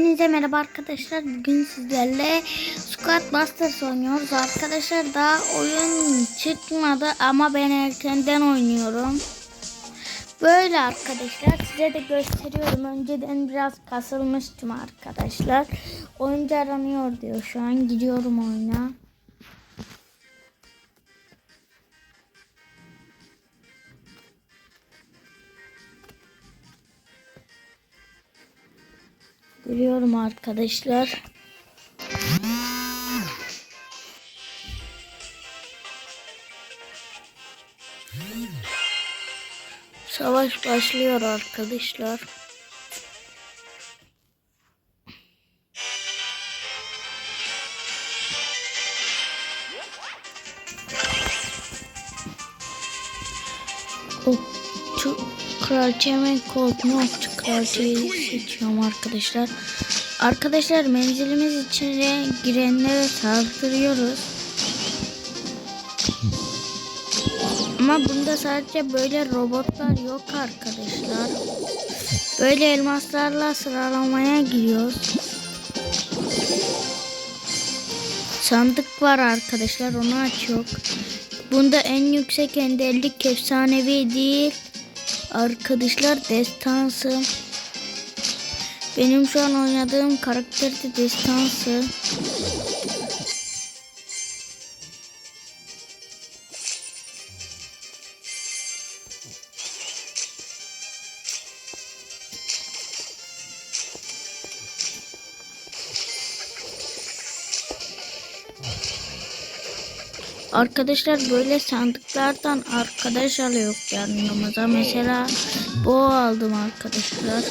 Hepinize merhaba arkadaşlar. Bugün sizlerle Squad Busters oynuyoruz. Arkadaşlar daha oyun çıkmadı ama ben erkenden oynuyorum. Böyle arkadaşlar size de gösteriyorum. Önceden biraz kasılmıştım arkadaşlar. Oyuncu aranıyor diyor şu an. Gidiyorum oyuna. Giriyorum arkadaşlar. Savaş başlıyor arkadaşlar. O şu kraliçeme korkmak kraliçeyi seçiyorum arkadaşlar. Arkadaşlar menzilimiz içine girenlere saldırıyoruz. Ama bunda sadece böyle robotlar yok arkadaşlar. Böyle elmaslarla sıralamaya giriyoruz. Sandık var arkadaşlar onu açıyor. Bunda en yüksek enderlik efsanevi değil. Arkadaşlar destansı. Benim şu an oynadığım karakter de destansı. Arkadaşlar böyle sandıklardan arkadaş alıyor yanımıza. Mesela bu aldım arkadaşlar.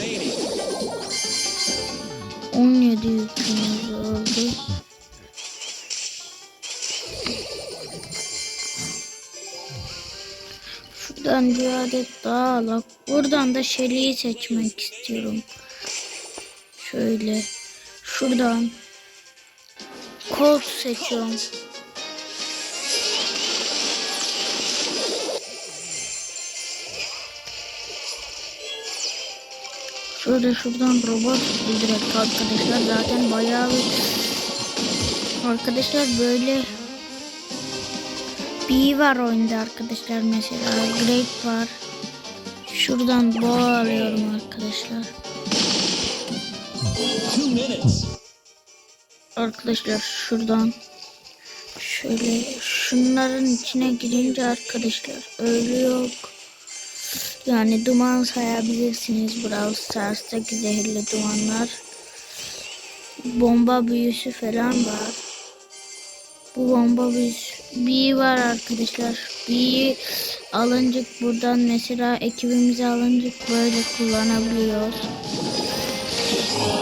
Remaining. 17 yükümüz oldu. Şuradan bir adet daha alak. Buradan da Shelly'yi seçmek istiyorum. Şöyle. Şuradan. Colt seçiyorum. Şöyle şuradan robot direkt arkadaşlar zaten bayağı bir arkadaşlar böyle bir var oyunda arkadaşlar mesela Great var. Şuradan boğa alıyorum arkadaşlar. Arkadaşlar şuradan şöyle şunların içine girince arkadaşlar ölüyor. Yani duman sayabilirsiniz Brawl Stars'taki zehirli dumanlar. Bomba büyüsü falan var. Bu bomba büyüsü bir var arkadaşlar. Bir alıncık buradan mesela ekibimize alıncık böyle kullanabiliyoruz.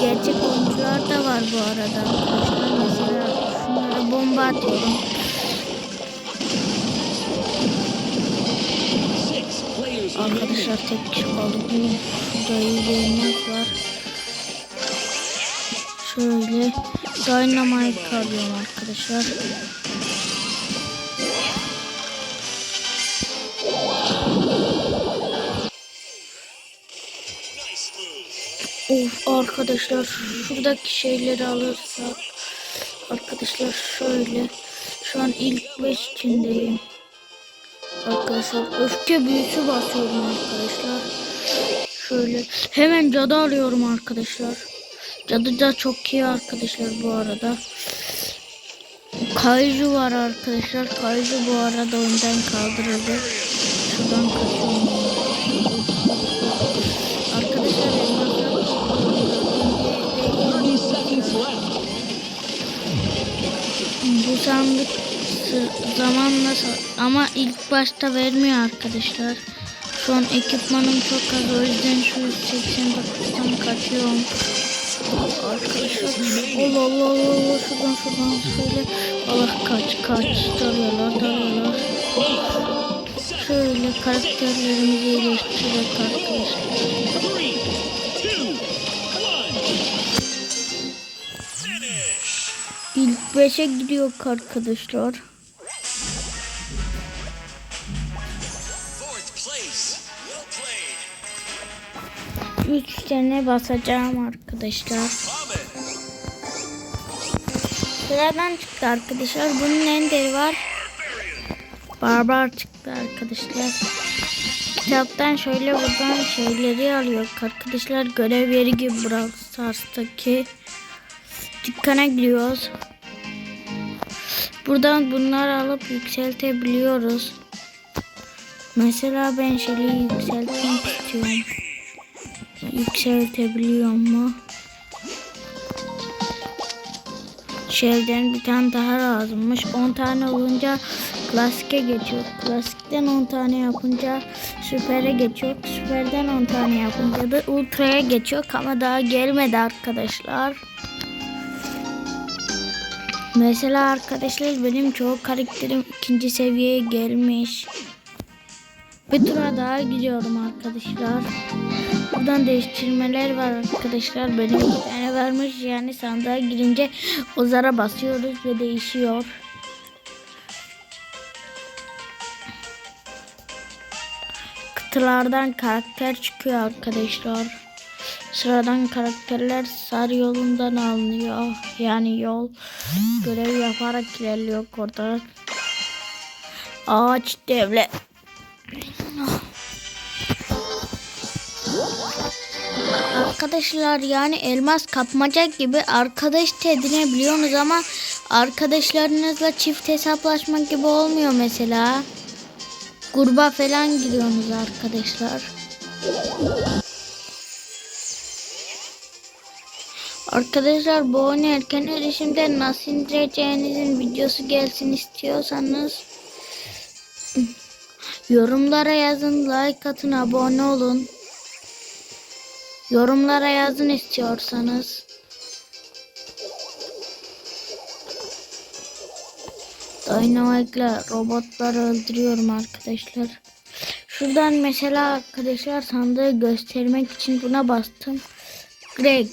Gerçek oyuncular da var bu arada arkadaşlar. Mesela şunlara bomba atıyorum. Arkadaşlar tek kişi kaldı. Bu elmas var. Şöyle Dynamite alıyorum arkadaşlar. Arkadaşlar şuradaki şeyleri alırsak arkadaşlar şöyle şu an ilk 5 içindeyim. Arkadaşlar öfke büyüsü basıyorum arkadaşlar. Şöyle hemen cadı alıyorum arkadaşlar. Cadı da çok iyi arkadaşlar bu arada. Kayju var arkadaşlar. Kayju bu arada önden kaldırıldı. Şuradan kaçıyorum. Bu sandık zamanla ama ilk başta vermiyor arkadaşlar. Şu an ekipmanım çok az o yüzden şu 89'dan kaçıyorum. Arkadaşlar Allah Allah Allah Allah şuradan şuradan şöyle Allah kaç kaç dalıyorlar dalıyorlar. Şöyle karakterlerimizi iyileştirerek arkadaşlar. 5'e gidiyor arkadaşlar. 3 tane basacağım arkadaşlar. Sıradan çıktı arkadaşlar. Bunun enderi var. Barbar çıktı arkadaşlar. Kitaptan şöyle buradan şeyleri alıyor arkadaşlar. Görev yeri gibi Brawl Stars'taki. Dükkana gidiyoruz. Buradan bunları alıp yükseltebiliyoruz. Mesela ben şeyi yükseltmek istiyorum. Yükseltebiliyor mu? Şeyden bir tane daha lazımmış. 10 tane olunca klasike geçiyor. Klasikten 10 tane yapınca süpere geçiyor. Süperden 10 tane yapınca da ultraya geçiyor. Ama daha gelmedi arkadaşlar. Mesela arkadaşlar benim çoğu karakterim ikinci seviyeye gelmiş. Bir tura daha gidiyorum arkadaşlar. Buradan değiştirmeler var arkadaşlar. Benim iki tane varmış. Yani sandığa girince o zara basıyoruz ve değişiyor. Kıtalardan karakter çıkıyor arkadaşlar. Sıradan karakterler sarı yolundan alınıyor. Yani yol görev yaparak ilerliyor orada. Ağaç devlet. Arkadaşlar yani elmas kapmaca gibi arkadaş edinebiliyorsunuz ama arkadaşlarınızla çift hesaplaşma gibi olmuyor mesela. Gruba falan giriyorsunuz arkadaşlar. Arkadaşlar bu oyunu erken erişimde nasıl indireceğinizin videosu gelsin istiyorsanız yorumlara yazın, like atın, abone olun. Yorumlara yazın istiyorsanız. Dynamite'la robotları öldürüyorum arkadaşlar. Şuradan mesela arkadaşlar sandığı göstermek için buna bastım. Greg.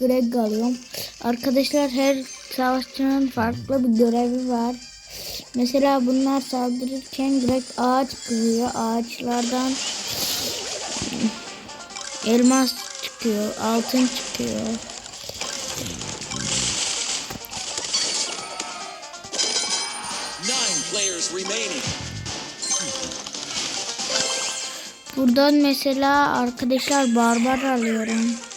Greg alıyorum. Arkadaşlar her savaşçının farklı bir görevi var. Mesela bunlar saldırırken Greg ağaç kırıyor. Ağaçlardan elmas çıkıyor, altın çıkıyor. Nine players remaining. Buradan mesela arkadaşlar barbar alıyorum.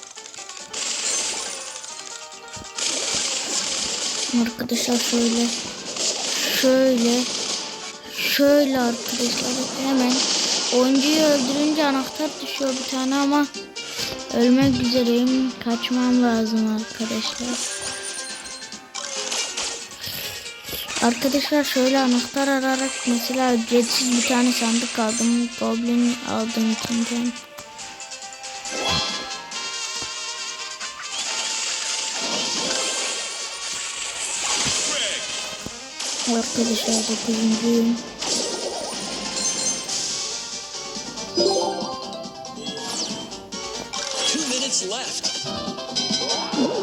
Arkadaşlar şöyle şöyle şöyle arkadaşlar hemen oyuncuyu öldürünce anahtar düşüyor bir tane ama ölmek üzereyim kaçmam lazım arkadaşlar. Arkadaşlar şöyle anahtar ararak mesela ücretsiz bir tane sandık aldım. Goblin aldım içinden. Two minutes left.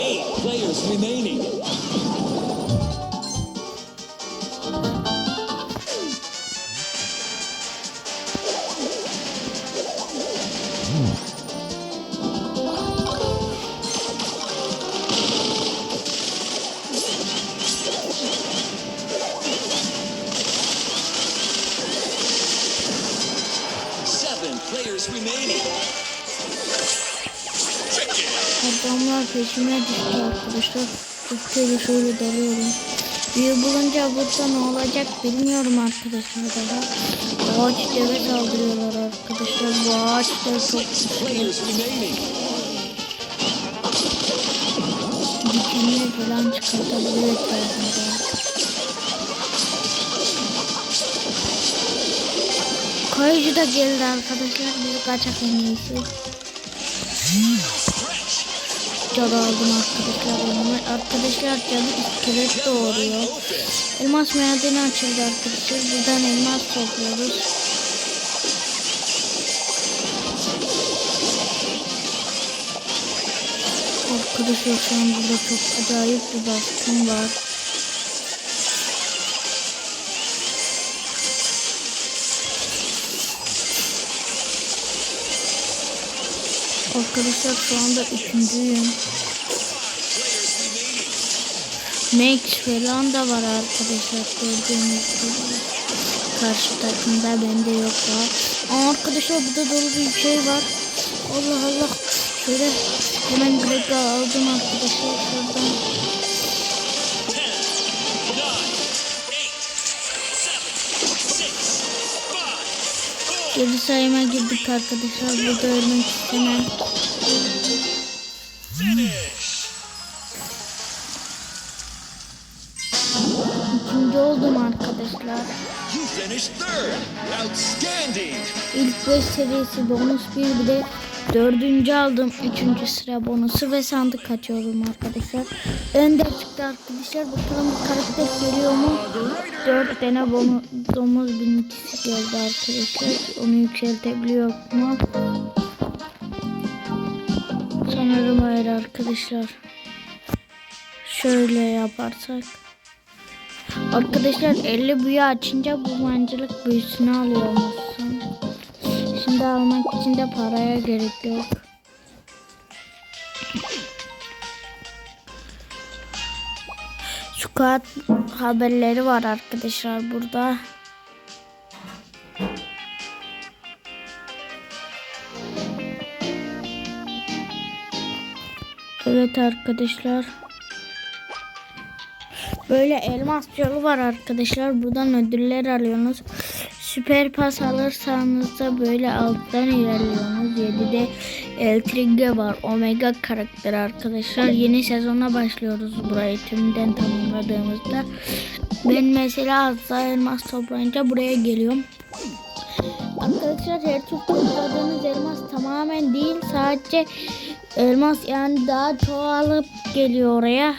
Eight players remaining. Arkadaşlar. Öfkeyle şöyle dalıyorum. Büyü bulunca burada ne olacak bilmiyorum arkadaşlar daha. Ağaç deve saldırıyorlar arkadaşlar. Bu ağaç dev çok. Dikenini falan çıkartabiliyor etrafında. Kayıcı da geldi arkadaşlar. Biz kaçak en iyisi. Cadı aldım arkadaşlar. yanıma. Arkadaşlar cadı iskelet doğuruyor. Elmas madeni açıldı arkadaşlar. Buradan elmas topluyoruz. Arkadaşlar şu an burada çok acayip bir baskın var. Arkadaşlar şu anda üçüncüyüm. Max falan da var arkadaşlar gördüğünüz gibi. Karşı takımda bende yok var. Aa, arkadaşlar burada dolu bir şey var. Allah Allah. Şöyle hemen Greg'i aldım arkadaşlar şuradan. 10, 9, 8, 7, 6, 5, 4, Geri sayıma girdik arkadaşlar. Burada ölmek istemem. İlk 5 serisi bonus bir bir de dördüncü aldım. Üçüncü sıra bonusu ve sandık açıyorum arkadaşlar. Önde çıktı arkadaşlar. Bakalım bu karakter geliyor mu? Dört tane bonus, domuz binicisi geldi arkadaşlar. Onu yükseltebiliyor mu? Sanırım hayır arkadaşlar. Şöyle yaparsak. Arkadaşlar 50 büyü açınca bu mancılık büyüsünü alıyormuşsun. Şimdi almak için de paraya gerek yok. Squat haberleri var arkadaşlar burada. Evet arkadaşlar. Böyle elmas yolu var arkadaşlar. Buradan ödüller alıyorsunuz. Süper pas alırsanız da böyle alttan ilerliyorsunuz. 7'de Eltrigge var. Omega karakteri arkadaşlar. Yeni sezona başlıyoruz burayı tümden tamamladığımızda. Ben mesela daha elmas toplayınca buraya geliyorum. Arkadaşlar her tur topladığınız elmas tamamen değil. Sadece elmas yani daha çoğalıp geliyor oraya.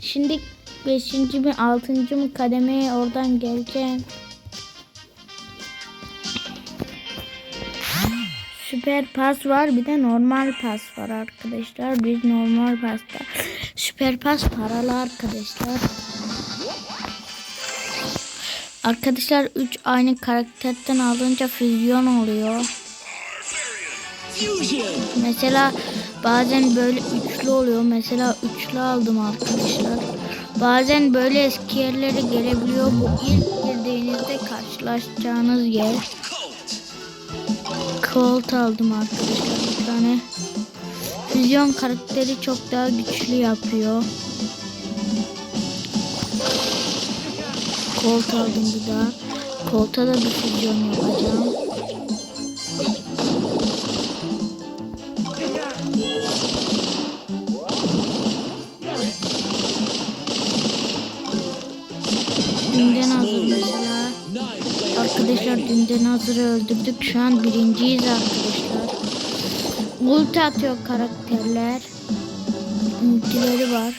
Şimdi 5. mi 6. mı kademeye oradan geleceğim. Süper pas var bir de normal pas var arkadaşlar. Biz normal pasta. Süper pas paralı arkadaşlar. Arkadaşlar 3 aynı karakterden alınca füzyon oluyor. Mesela bazen böyle üçlü oluyor. Mesela üçlü aldım arkadaşlar. Bazen böyle eski yerlere gelebiliyor. Bu ilk girdiğinizde karşılaşacağınız yer. Colt. Aldım arkadaşlar bir tane. Füzyon karakteri çok daha güçlü yapıyor. Colt aldım bir daha. Colt'a da bir füzyon yapacağım. Dünden hazır mesela. Arkadaşlar dünden hazırı öldürdük. Şu an birinciyiz arkadaşlar. Ulti atıyor karakterler. Ultileri var.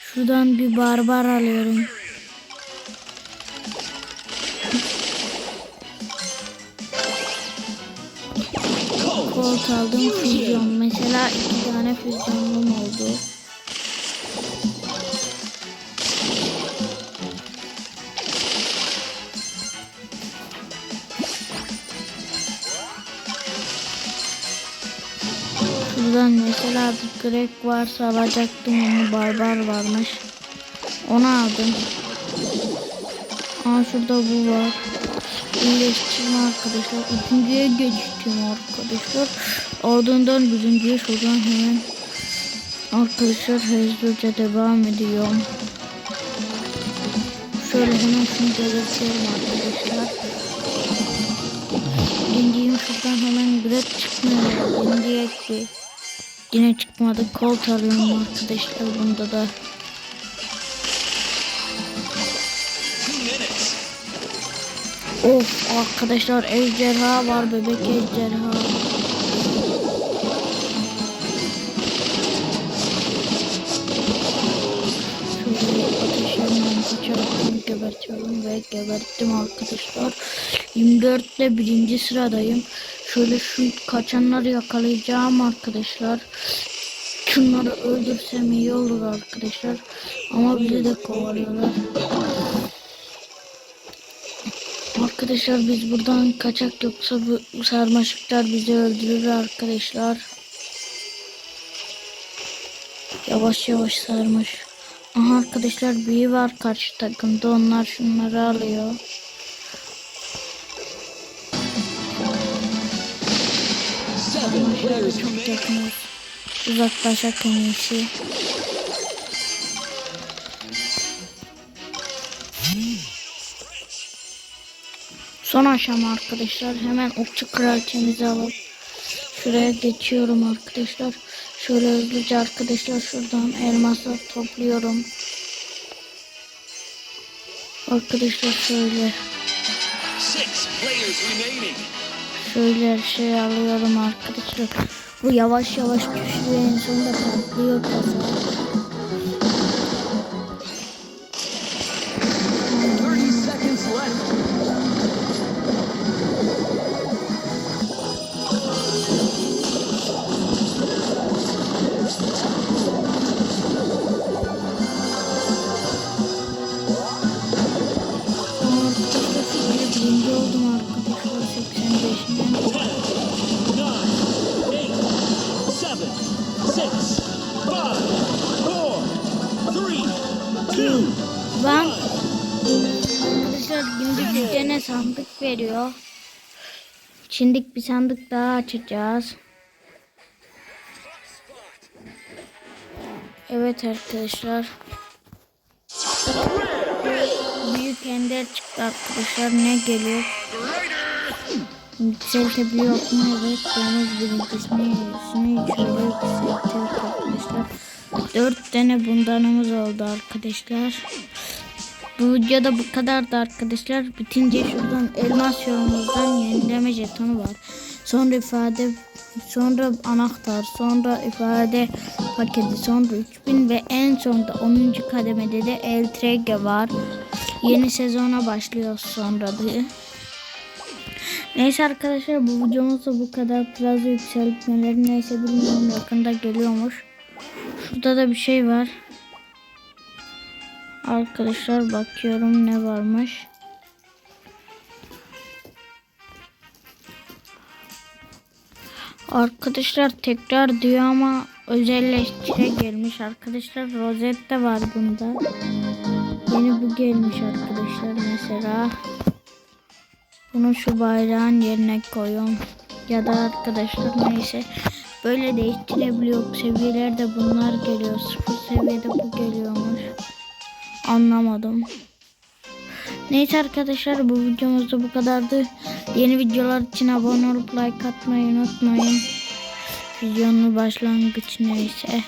Şuradan bir barbar alıyorum. Colt aldım füzyon. Mesela iki tane füzyonum oldu. Şuradan mesela bir Greg varsa alacaktım onu barbar varmış. Onu aldım. Aa şurada bu var. İyileştirme arkadaşlar. Üçüncüye geçtim arkadaşlar. Ardından birinciye şuradan hemen arkadaşlar hızlıca devam ediyorum. Şöyle hemen şunu belirtiyorum arkadaşlar. Birinciyim şuradan hemen Greg çıkmıyor. Birinciye bir Yine çıkmadı. Colt alıyorum arkadaşlar bunda da. Of arkadaşlar ejderha var bebek ejderha. Şöyle ateşimden kaçarak gebertiyorum ve geberttim arkadaşlar. 24 ile birinci sıradayım. Şöyle şu kaçanları yakalayacağım arkadaşlar. Şunları öldürsem iyi olur arkadaşlar. Ama bizi de kovalıyorlar. Arkadaşlar biz buradan kaçak yoksa bu sarmaşıklar bizi öldürür arkadaşlar. Yavaş yavaş sarmış. Aha arkadaşlar büyü var karşı takımda. Onlar şunları alıyor. Players Çok yakınız. Uzaklaşak. Son aşama arkadaşlar. Hemen okçu kraliçemizi alıp şuraya geçiyorum arkadaşlar. Şöyle hızlıca arkadaşlar şuradan elmaslar topluyorum. Arkadaşlar şöyle Six players remaining. Şöyle şey alıyorum arkadaşlar. Bu yavaş yavaş düşüyor en sonunda patlıyor kasa. Veriyor. Şimdilik bir sandık daha açacağız. Evet arkadaşlar. Büyük ender çıktı arkadaşlar. Ne geliyor? Yükseltebiliyor mu? Evet. Yalnız birincisini şöyle yükseltiyor arkadaşlar. Dört tane bundanımız oldu arkadaşlar. Bu videoda bu kadardı arkadaşlar. Bitince şuradan elmas yolumuzdan yenileme jetonu var. Sonra ifade, sonra anahtar, sonra ifade paketi, sonra 3000 ve en sonunda 10. kademede de Eltrege var. Yeni sezona başlıyoruz sonra da. Neyse arkadaşlar bu videomuz da bu kadar. Plaza yükseltmeleri neyse bilmiyorum yakında geliyormuş. Şurada da bir şey var. Arkadaşlar bakıyorum ne varmış. Arkadaşlar tekrar diyor ama özelleştire gelmiş arkadaşlar. Rozette var bunda. Yeni bu gelmiş arkadaşlar mesela. Bunu şu bayrağın yerine koyuyorum. Ya da arkadaşlar neyse. Böyle değiştirebiliyor. Seviyelerde bunlar geliyor. Sıfır seviyede bu geliyormuş. Anlamadım. Neyse arkadaşlar bu videomuz da bu kadardı. Yeni videolar için abone olup like atmayı unutmayın. Videonun başlangıç neyse.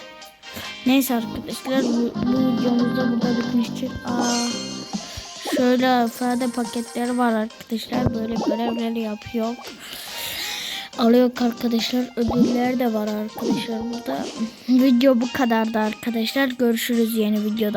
Neyse arkadaşlar bu, bu videomuz da burada bitmiştir. Aa, şöyle ifade paketleri var arkadaşlar. Böyle görevleri yapıyor. Alıyor arkadaşlar. Ödüller de var arkadaşlar burada. Video bu kadardı arkadaşlar. Görüşürüz yeni videoda.